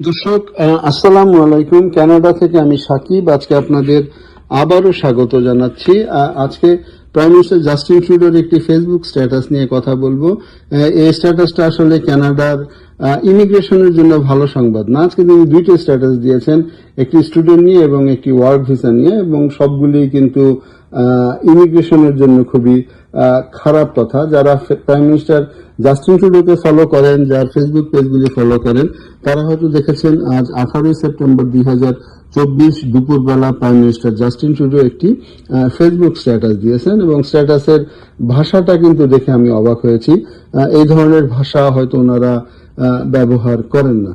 দর্শক আসসালামু আলাইকুম। কানাডা থেকে আমি সাকিব। আজকে আপনাদের আবারও স্বাগত জানাচ্ছি। আজকে প্রাইম মিনিস্টার জাস্টিন ট্রুডোর একটি ফেসবুক স্ট্যাটাস নিয়ে কথা বলব। এই স্ট্যাটাসটা আসলে কানাডার ইমিগ্রেশনের জন্য ভালো সংবাদ না। আজকে তিনি দুইটি স্ট্যাটাস দিয়েছেন, একটি স্টুডেন্ট নিয়ে এবং একটি ওয়ার্ক ভিসা নিয়ে এবং সবগুলি কিন্তু ইমিগ্রেশনের জন্য খুবই খারাপ কথা যারা প্রাইম মিনিস্টার জাস্টিন ট্রুডোকে ফলো করেন, যার ফেসবুক পেজগুলি ফলো করেন, তারা হয়তো দেখেছেন, আজ আঠারোই সেপ্টেম্বর দুই হাজার চব্বিশ দুপুরবেলা প্রাইম মিনিস্টার জাস্টিন ট্রুডো একটি ফেসবুক স্ট্যাটাস দিয়েছেন এবং স্ট্যাটাসের ভাষাটা কিন্তু দেখে আমি অবাক হয়েছি। এই ধরনের ভাষা হয়তো ওনারা ব্যবহার করেন না।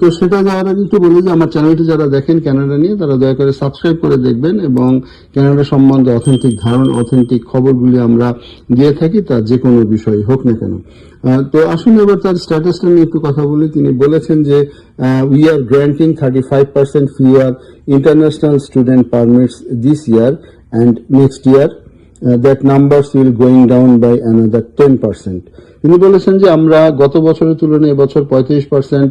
তো সেটা যাওয়ার আগে একটু বলি যে আমার চ্যানেলটি যারা দেখেন কানাডা নিয়ে, তারা দয়া করে সাবস্ক্রাইব করে দেখবেন এবং কানাডা সম্বন্ধে অথেন্টিক ধারণ অথেন্টিক খবরগুলি আমরা দিয়ে থাকি তার যে কোনো বিষয় হোক না কেন। তো আসুন এবার তার স্ট্যাটাসটা নিয়ে একটু কথা বলি। তিনি বলেছেন যে we are granting thirty five percent fewer international student permits this year and next year that numbers will going down by another ten percent তিনি বলেছেন যে আমরা গত বছরের তুলনায় এবছর পঁয়ত্রিশ পার্সেন্ট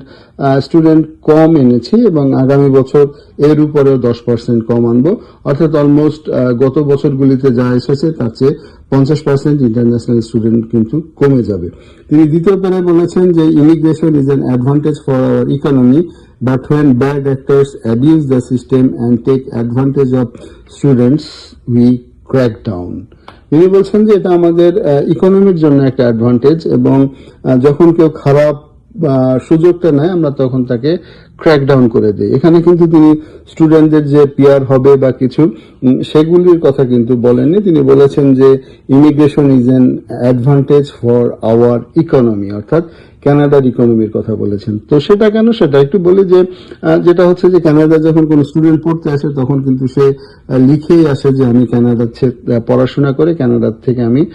স্টুডেন্ট কম এনেছি এবং আগামী বছর এর উপরেও দশ পার্সেন্ট কম আনব। অর্থাৎ অলমোস্ট গত বছরগুলিতে যা এসেছে তার চেয়ে পঞ্চাশ পার্সেন্ট ইন্টারন্যাশনাল স্টুডেন্ট কিন্তু কমে যাবে। তিনি দ্বিতীয় পেরে বলেছেন যে immigration is an advantage for our economy but when bad actors abuse the system and take advantage of students we crack down তিনি বলছেন যে এটা আমাদের ইকোনমির জন্য একটা অ্যাডভান্টেজ এবং যখন কেউ খারাপ সুযোগটা নেয়, আমরা তখন তাকে ক্র্যাক ডাউন করে দিই। এখানে কিন্তু তিনি স্টুডেন্টদের যে পিয়ার হবে বা কিছু সেগুলির কথা কিন্তু বলেননি। তিনি বলেছেন যে immigration is an advantage for our economy অর্থাৎ কানাডার ইকোনমির কথা বলেছেন। তো সেটা কেন সেটা? একটু বলি যে যেটা হচ্ছে যে, কানাডা যখন কোনো স্টুডেন্ট পড়তে আসে, তখন কিন্তু সে লিখেই আসে যে, আমি কানাডার ছে- পড়াশোনা করে ক্যানাডার থেকে আমি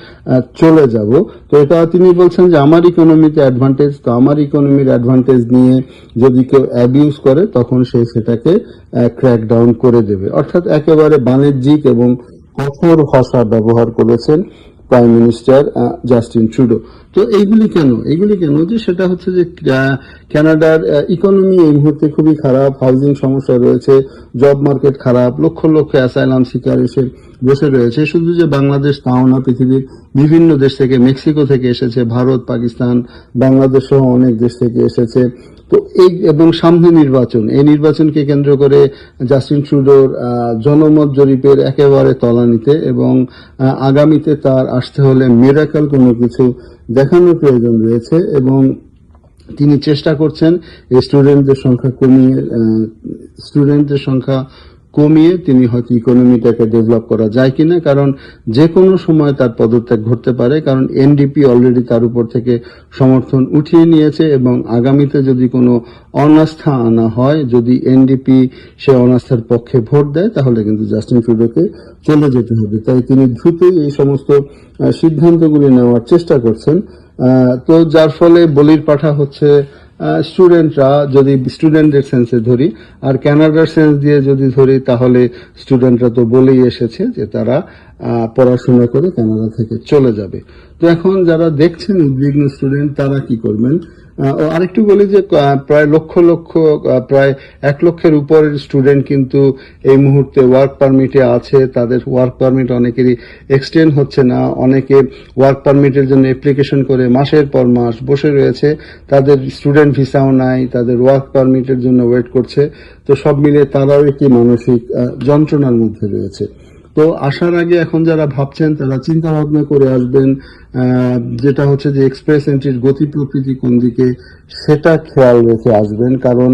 চলে যাব। তো এটা তিনি বলছেন যে, আমার ইকোনমিতে অ্যাডভান্টেজ তো আমার ইকোনমির অ্যাডভান্টেজ নিয়ে যদি কেউ অ্যাবিউজ করে, তখন সে সেটাকে ক্র্যাক ডাউন করে দেবে। অর্থাৎ একেবারে বাণিজ্যিক এবং কঠোর ভাষা ব্যবহার করেছেন প্রাইম মিনিস্টার জাস্টিন ট্রুডো তো এইগুলি কেন? এইগুলি কেন? যে সেটা হচ্ছে যে আহ, কানাডার ইকোনমি এই মুহূর্তে খুবই খারাপ হাউজিং সমস্যা রয়েছে জব মার্কেট খারাপ লক্ষ লক্ষ অ্যাসাইলাম শিকার এসে বসে রয়েছে। শুধু যে বাংলাদেশ তাও না পৃথিবীর বিভিন্ন দেশ থেকে মেক্সিকো থেকে এসেছে ভারত পাকিস্তান বাংলাদেশ সহ অনেক দেশ থেকে এসেছে। তো এই এবং সামনে নির্বাচন এই নির্বাচনকে কেন্দ্র করে জাস্টিন ট্রুডোর জনমত জরিপের একেবারে তলানিতে এবং আগামীতে তার আসতে হলে মেরাকাল কোনো কিছু দেখানোর প্রয়োজন রয়েছে এবং তিনি চেষ্টা করছেন স্টুডেন্টদের সংখ্যা কমিয়ে স্টুডেন্টদের সংখ্যা কমিয়ে তিনি হয়তো ইকোনমিটাকে ডেভেলপ করা যায় কিনা, কারণ যে কোনো সময় তার পদত্যাগ ঘটতে পারে, কারণ এনডিপি অলরেডি তার উপর থেকে সমর্থন উঠিয়ে নিয়েছে এবং আগামীতে যদি কোনো অনাস্থা আনা হয়, যদি এনডিপি সে অনাস্থার পক্ষে ভোট দেয়, তাহলে কিন্তু জাস্টিন ট্রুডোকে চলে যেতে হবে। তাই তিনি দ্রুতই এই সমস্ত সিদ্ধান্তগুলি নেওয়ার চেষ্টা করছেন। তো যার ফলে বলির পাঠা হচ্ছে স্টুডেন্টরা যদি স্টুডেন্টদের সেন্সে ধরি, আর ক্যানাডার সেন্স দিয়ে যদি ধরি, তাহলে স্টুডেন্টরা তো বলেই এসেছে যে তারা পড়াশোনা করে কানাডা থেকে চলে যাবে। তো এখন যারা দেখছেন উদ্বিগ্ন স্টুডেন্ট তারা কি করবেন? আরেকটু বলি যে প্রায় লক্ষ লক্ষ প্রায় এক লক্ষের উপরের স্টুডেন্ট কিন্তু এই মুহূর্তে ওয়ার্ক পারমিটে আছে। তাদের ওয়ার্ক পারমিট অনেকেরই এক্সটেন্ড হচ্ছে না। অনেকে ওয়ার্ক পারমিটের জন্য অ্যাপ্লিকেশন করে মাসের পর মাস বসে রয়েছে। তাদের স্টুডেন্ট ভিসাও নাই, তাদের ওয়ার্ক পারমিটের জন্য ওয়েট করছে। তো সব মিলিয়ে তারাও একটি মানসিক যন্ত্রণার মধ্যে রয়েছে। তো আসার আগে এখন যারা ভাবছেন, তারা চিন্তা ভাবনা করে আসবেন যেটা হচ্ছে যে এক্সপ্রেস এন্ট্রির গতি প্রকৃতি কোন দিকে, সেটা খেয়াল রেখে আসবেন। কারণ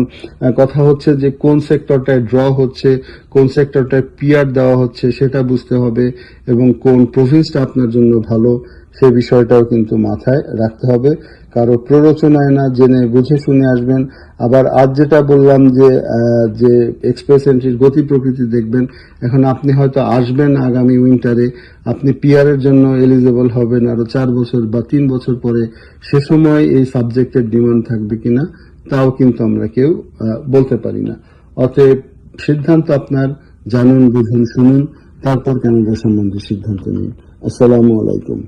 কথা হচ্ছে যে কোন সেক্টরটায় ড্র হচ্ছে, কোন সেক্টরটায় পিয়ার দেওয়া হচ্ছে, সেটা বুঝতে হবে এবং কোন প্রভিন্সটা আপনার জন্য ভালো, সে বিষয়টাও কিন্তু মাথায় রাখতে হবে। কারও প্ররোচনায় না জেনে বুঝে শুনে আসবেন। আবার আজ যেটা বললাম যে যে এক্সপ্রেস এন্ট্রির গতি প্রকৃতি দেখবেন, এখন আপনি হয়তো আসবেন আগামী উইন্টারে আপনি পিয়ারের জন্য এলিজেবল হবেন আরও চার বছর বা তিন বছর পরে। সে সময় এই সাবজেক্টের ডিমান্ড থাকবে কিনা, তাও কিন্তু আমরা কেউ বলতে পারি না। অতএব সিদ্ধান্ত আপনার, জানুন, বুঝুন, শুনুন, তারপর কানাডা সম্বন্ধে সিদ্ধান্ত নিন। আসসালামু আলাইকুম।